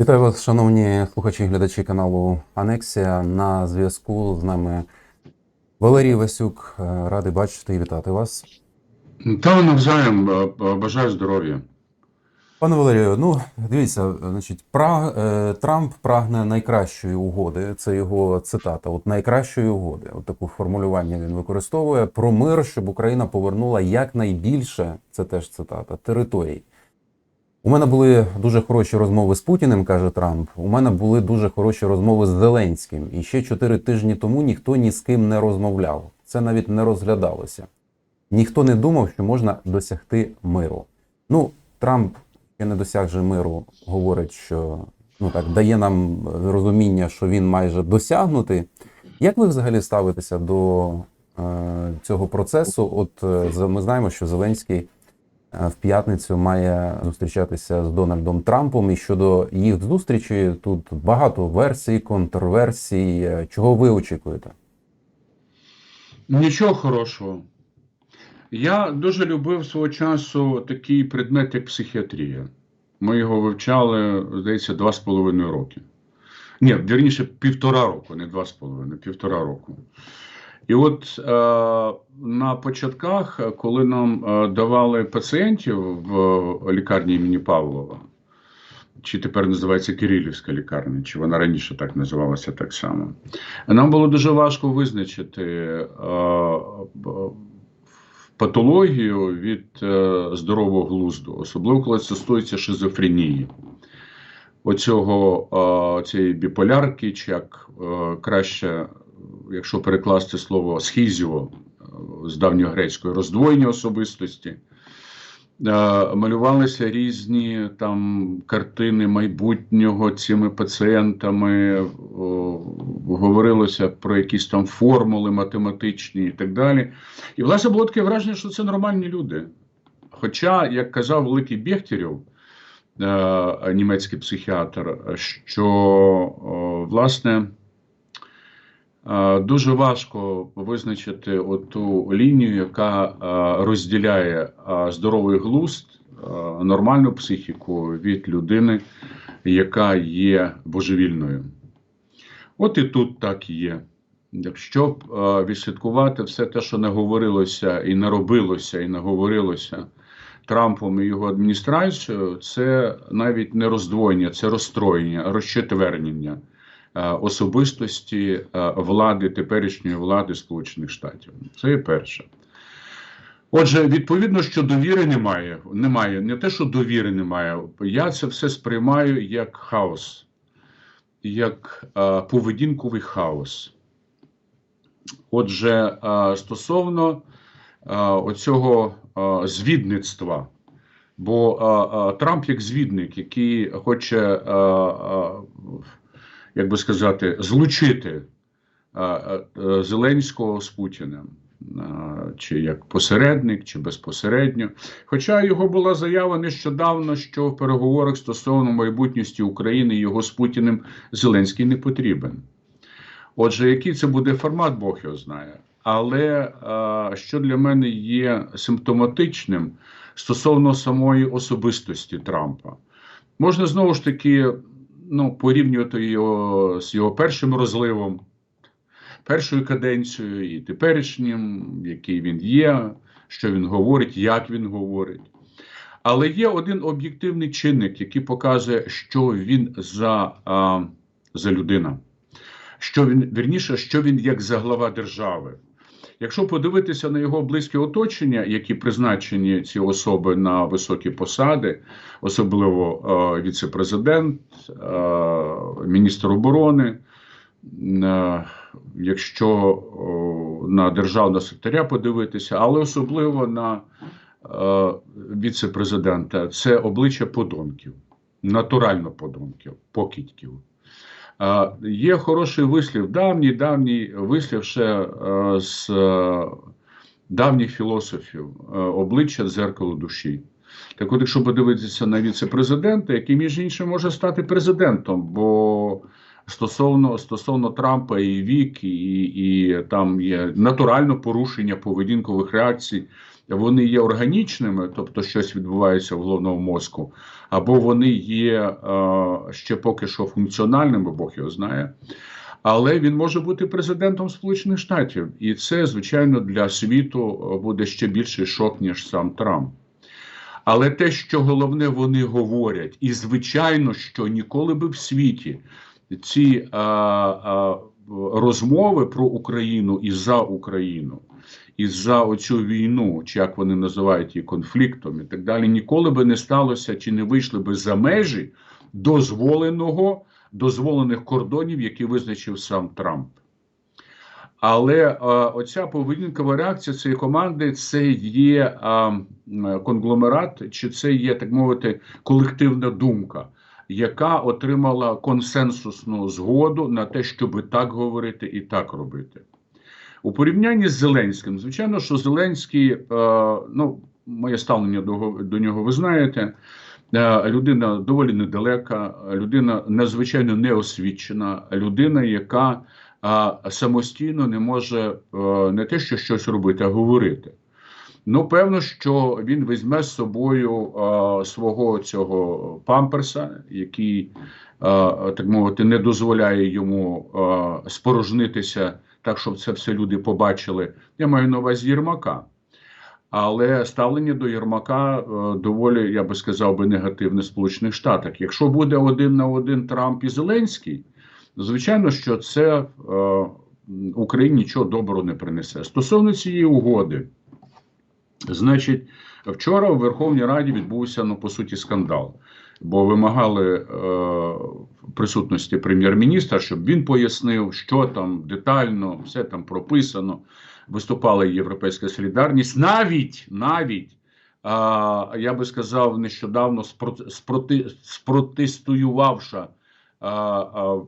Вітаю вас, шановні слухачі і глядачі каналу Анексія. На зв'язку з нами Валерій Васюк. Е, Радий бачити і вітати вас. Та навзаєм е, е, бажаю здоров'я. Пане Валерію, ну дивіться, значить, пра, Трамп прагне найкращої угоди. Це його цитата. От найкращої угоди. От таку формулювання він використовує про мир, щоб Україна повернула якнайбільше. Це теж цитата територій. У мене були дуже хороші розмови з Путіним, каже Трамп. У мене були дуже хороші розмови з Зеленським. І ще чотири тижні тому ніхто ні з ким не розмовляв. Це навіть не розглядалося. Ніхто не думав, що можна досягти миру. Ну, Трамп ще не досяг же миру, говорить, що ну так дає нам розуміння, що він майже досягнутий. Як ви взагалі ставитеся до е, цього процесу? От е, ми знаємо, що Зеленський в п'ятницю має зустрічатися з Дональдом Трампом. І щодо їх зустрічі тут багато версій, контрверсій. Е, Чого ви очікуєте? Нічого хорошого. Я дуже любив свого часу такий предмет, як психіатрія. Ми його вивчали, здається, два з половиною роки. Ні, вірніше, півтора року, не два з половиною, півтора року. І от е, на початках, коли нам е, давали пацієнтів в лікарні імені Павлова, чи тепер називається Кирилівська лікарня, чи вона раніше так називалася так само. Нам було дуже важко визначити е, патологію від е, здорового глузду, особливо коли це стосується шизофренії. Оцього е, цієї біполярки, чи як е, краще, якщо перекласти слово схізіо з давньогрецької роздвоєння особистості. Е, малювалися різні там картини майбутнього цими пацієнтами, говорилося про якісь там формули математичні і так далі. І, власне, було таке враження, що це нормальні люди. Хоча, як казав великий Бехтерєв, е, німецький психіатр, що власне. Дуже важко визначити ту лінію, яка розділяє здоровий глузд, нормальну психіку від людини, яка є божевільною. От і тут так є. Якщо б е, відслідкувати все те, що не говорилося, і не робилося, і не говорилося Трампом і його адміністрацією, це навіть не роздвоєння, це розстроєння, розчетвернення особистості е, влади, теперішньої влади Сполучених Штатів. Це є перше. Отже, відповідно, що довіри немає. Немає. Не те, що довіри немає. Я це все сприймаю як хаос, як е, поведінковий хаос. Отже, е, стосовно е, оцього е, звідництва, бо е, е, Трамп як звідник, який хоче, е, е, як би сказати, злучити Зеленського з Путіним. Чи як посередник, чи безпосередньо. Хоча його була заява нещодавно, що в переговорах стосовно майбутньості України його з Путіним Зеленський не потрібен. Отже, який це буде формат, Бог його знає. Але що для мене є симптоматичним стосовно самої особистості Трампа, можна знову ж таки ну, порівнювати його з його першим розливом, першою каденцією і теперішнім, який він є, що він говорить, як він говорить. Але є один об'єктивний чинник, який показує, що він за, а, за людина що він вірніше, що він як за глава держави. Якщо подивитися на його близьке оточення, які призначені ці особи на високі посади, особливо е, віце-президент, е, міністр оборони, е, якщо о, на державного секретаря подивитися, але особливо на е, віце-президента, це обличчя подонків, натурально подонків, покидьків. Є хороший вислів, давній давній вислів ще е, з е, давніх філософів е, обличчя дзеркало душі. Так от, якщо подивитися на віце-президента, який, між іншим, може стати президентом, бо стосовно стосовно Трампа і вік, і, і там є натурально порушення поведінкових реакцій. Вони є органічними, тобто щось відбувається в головному мозку, або вони є е, ще поки що функціональними, Бог його знає. Але він може бути президентом Сполучених Штатів, і це, звичайно, для світу е, буде ще більший шок, ніж сам Трамп. Але те, що головне вони говорять, і звичайно, що ніколи би в світі ці а, а, розмови про Україну і за Україну, і за оцю війну, чи як вони називають її конфліктом, і так далі, ніколи би не сталося чи не вийшли би за межі дозволеного, дозволених кордонів, які визначив сам Трамп. Але е, оця поведінкова реакція цієї команди це є е, конгломерат, чи це є, так мовити, колективна думка, яка отримала консенсусну згоду на те, щоб так говорити і так робити. У порівнянні з Зеленським, звичайно, що Зеленський, е, ну, моє ставлення до, до нього, ви знаєте. Е, Людина доволі недалека, людина надзвичайно неосвічена, людина, яка а, самостійно не може е, не те, що щось робити, а говорити. Ну, певно, що він візьме з собою е, свого цього памперса, який, е, так мовити, не дозволяє йому е, спорожнитися так, щоб це все люди побачили. Я маю на увазі Єрмака. Але ставлення до Єрмака доволі, я би сказав, би негативне в Сполучених Штатах. Якщо буде один на один Трамп і Зеленський, звичайно, що це е, Україні нічого доброго не принесе. Стосовно цієї угоди, значить, вчора в Верховній Раді відбувся ну по суті скандал, бо вимагали е, присутності прем'єр-міністра, щоб він пояснив, що там детально, все там прописано. Виступала Європейська солідарність, навіть навіть. А, я би сказав, нещодавно спроти, а, а, е,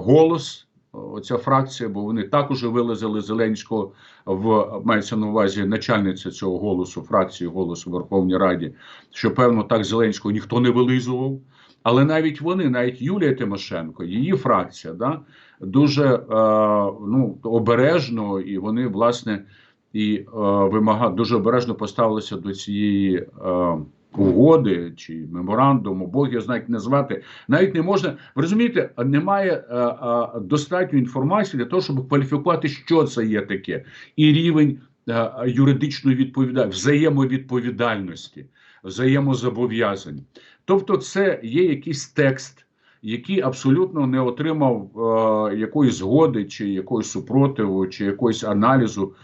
голос оця фракція, бо вони також вилазили Зеленського в мається на увазі начальниця цього голосу, фракції голосу в Верховній Раді, що певно так Зеленського ніхто не вилизував. Але навіть вони, навіть Юлія Тимошенко, її фракція, да, дуже е, ну, обережно, і вони власне і е, вимага дуже обережно поставилися до цієї е, угоди чи меморандуму, Бог його знає, як назвати. Навіть не можна ви розумієте, немає е, е, достатньо інформації для того, щоб кваліфікувати, що це є таке, і рівень е, юридичної відповідальності, взаємовідповідальності, взаємозобов'язань. Тобто, це є якийсь текст. Який абсолютно не отримав е, якоїсь згоди, чи якогось супротиву, чи якогось аналізу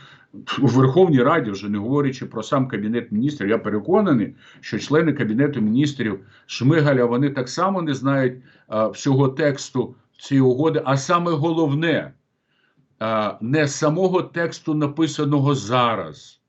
у Верховній Раді, вже не говорячи про сам кабінет міністрів, я переконаний, що члени кабінету міністрів Шмигаля вони так само не знають а, всього тексту цієї угоди. А саме головне, а, не самого тексту написаного зараз,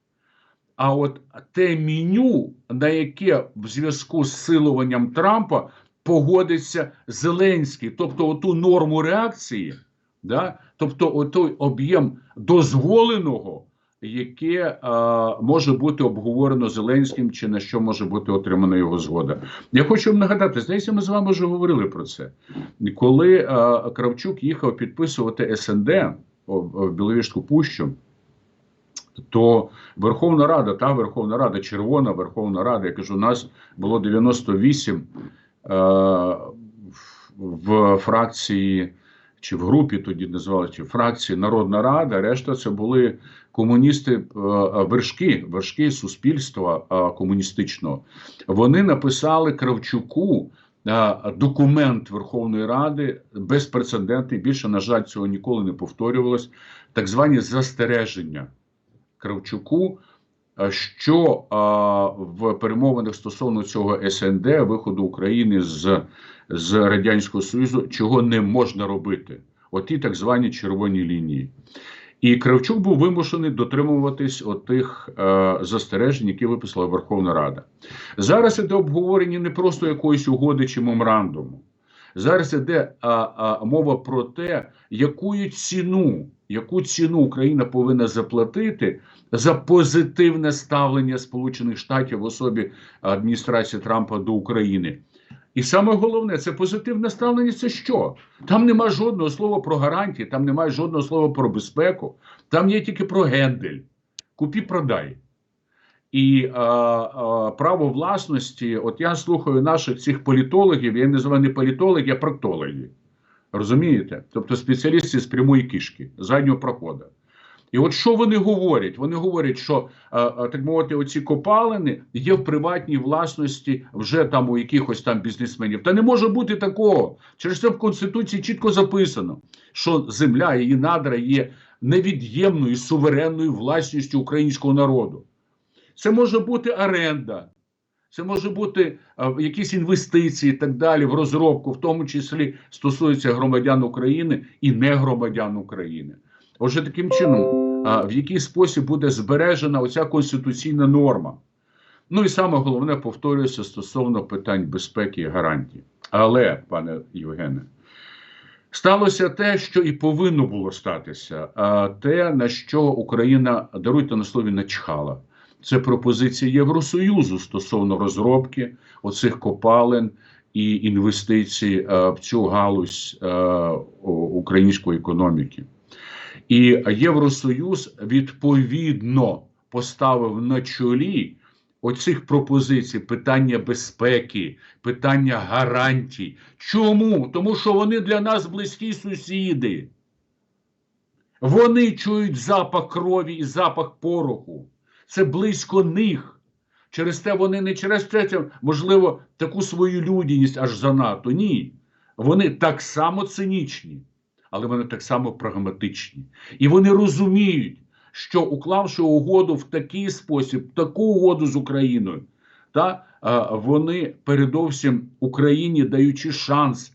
а от те меню, на яке в зв'язку з силуванням Трампа погодиться Зеленський, тобто оту норму реакції, да? тобто той об'єм дозволеного яке а, може бути обговорено Зеленським, чи на що може бути отримана його згода. Я хочу вам нагадати, здається, ми з вами вже говорили про це. Коли а, Кравчук їхав підписувати СНД в Біловіжську пущу, то Верховна Рада, та Верховна Рада, Червона Верховна Рада, я кажу, у нас було 98 а, в фракції. Чи в групі тоді називали, чи фракції Народна Рада, решта це були комуністи е, вершки, вершки суспільства е, комуністичного. Вони написали Кравчуку е, документ Верховної Ради безпрецедентний. Більше, на жаль, цього ніколи не повторювалось. Так звані застереження Кравчуку. Що в перемовинах стосовно цього СНД виходу України з з радянського союзу, чого не можна робити, оті так звані червоні лінії, і Кравчук був вимушений дотримуватись отих е, застережень, які виписала Верховна Рада. Зараз іде обговорення не просто якоїсь угоди чи меморандуму. Зараз іде а, а, мова про те, яку ціну, яку ціну Україна повинна заплатити за позитивне ставлення Сполучених Штатів в особі адміністрації Трампа до України. І саме головне, це позитивне ставлення. Це що? Там нема жодного слова про гарантії, там немає жодного слова про безпеку, там є тільки про гендель. Купі продай. І а, а, право власності, от я слухаю наших цих політологів, я називаю не політологи, а проктологи. Розумієте? Тобто спеціалісти з прямої кишки, заднього проходу. І от що вони говорять? Вони говорять, що а, а, так мовити, оці копалини є в приватній власності вже там у якихось там бізнесменів. Та не може бути такого. Через це в Конституції чітко записано, що земля, її надра є невід'ємною суверенною власністю українського народу. Це може бути оренда, це може бути а, якісь інвестиції і так далі в розробку, в тому числі стосується громадян України і не громадян України. Отже, таким чином, в який спосіб буде збережена оця конституційна норма. Ну і саме головне повторюється стосовно питань безпеки і гарантій. Але, пане Євгене, сталося те, що і повинно було статися, те, на що Україна даруйте на слові начхала. Це пропозиція Євросоюзу стосовно розробки оцих копалин і інвестицій в цю галузь української економіки. І Євросоюз відповідно поставив на чолі оцих пропозицій питання безпеки, питання гарантій. Чому? Тому що вони для нас близькі сусіди. Вони чують запах крові і запах пороху. Це близько них. Через те вони не через це, можливо, таку свою людяність аж занадто. Ні. Вони так само цинічні, але вони так само прагматичні. І вони розуміють, що уклавши угоду в такий спосіб, таку угоду з Україною, та, а, вони передовсім Україні даючи шанс,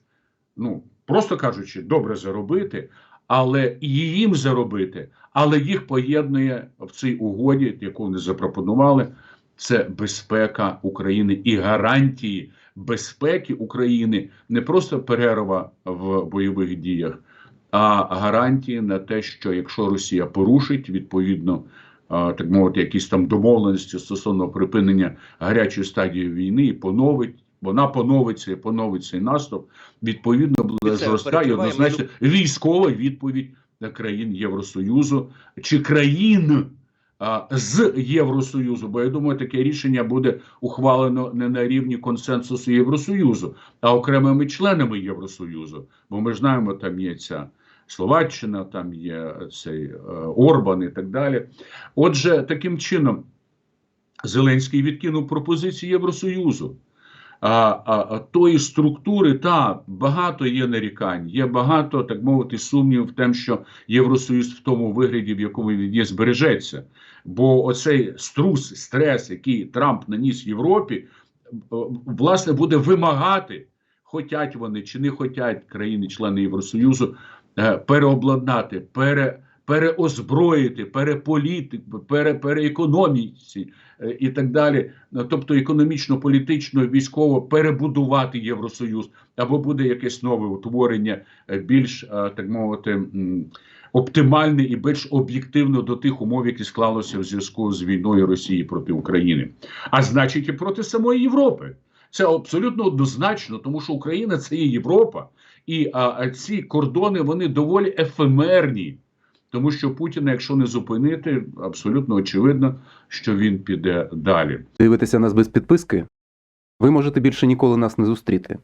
ну, просто кажучи, добре заробити, але і їм заробити, але їх поєднує в цій угоді, яку вони запропонували, це безпека України і гарантії безпеки України не просто перерва в бойових діях, а гарантії на те, що якщо Росія порушить відповідно. Так мовити, якісь там домовленості стосовно припинення гарячої стадії війни і поновить, вона поновиться і поновить цей наступ. Відповідно, буде зростає і однозначно військова відповідь на країн Євросоюзу чи країн з Євросоюзу. Бо я думаю, таке рішення буде ухвалено не на рівні консенсусу Євросоюзу, а окремими членами Євросоюзу. Бо ми знаємо, там є ця Словаччина, там є цей е, Орбан і так далі. Отже, таким чином Зеленський відкинув пропозиції Євросоюзу. Тої структури, та багато є нарікань, є багато, так мовити, сумнівів в тому, що Євросоюз в тому вигляді, в якому він є, збережеться. Бо оцей струс, стрес, який Трамп наніс Європі, власне, буде вимагати, хотять вони чи не хотять країни-члени Євросоюзу, е, переобладнати, пере, переозброїти, переполіти, пере, переекономіці е, і так далі. Ну, Тобто економічно-політично, військово перебудувати Євросоюз, або буде якесь нове утворення е, більш, е, так мовити, оптимальне і більш об'єктивно до тих умов, які склалося в зв'язку з війною Росії проти України, а значить і проти самої Європи. Це абсолютно однозначно, тому що Україна це є Європа, і а ці кордони вони доволі ефемерні. Тому що Путіна, якщо не зупинити, абсолютно очевидно, що він піде далі. Дивитися нас без підписки? Ви можете більше ніколи нас не зустріти.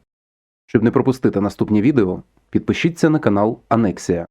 Щоб не пропустити наступні відео, підпишіться на канал Анексія.